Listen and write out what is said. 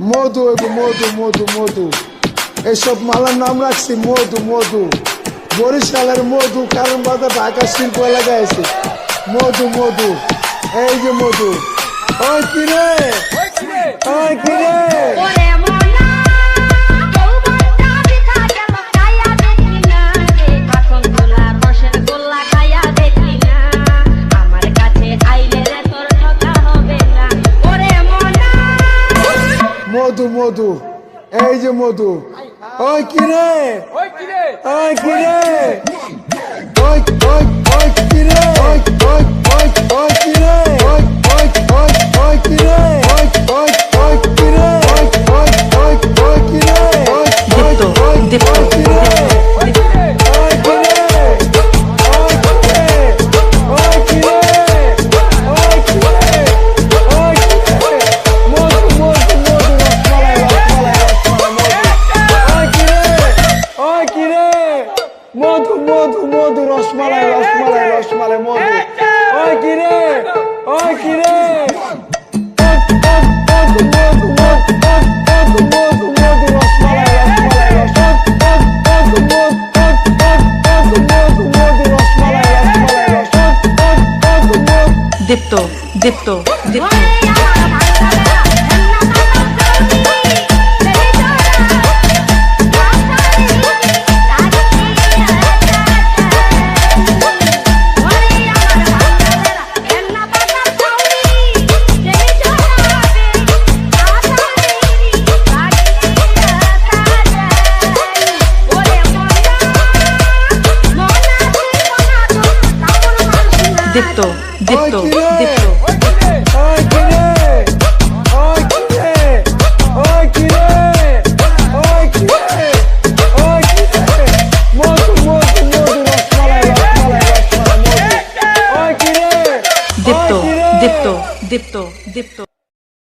মধু এবং মধু মধু মধু। এইসব মালার নাম রাখছি মধু মধু। বরিশালের মধু কারণ বাজার ঢাকা শিল্প এলাকায় আছে। মধু মধু এই যে মধু। ওই কিরে? ওই কিরে? মধু মধু। এই যে মধু। ওই কিরে? ওই কিরে? ওই কিরে? ওই ওই মধু মধু মধু রসমালাই রসমালাই রসমালাই মধু। ওই কিরে ওই কিরে দীপ্ত দীপ্ত দীপ্ত। Dipto, dipto, dipto. Dipto, dipto, dipto, dipto.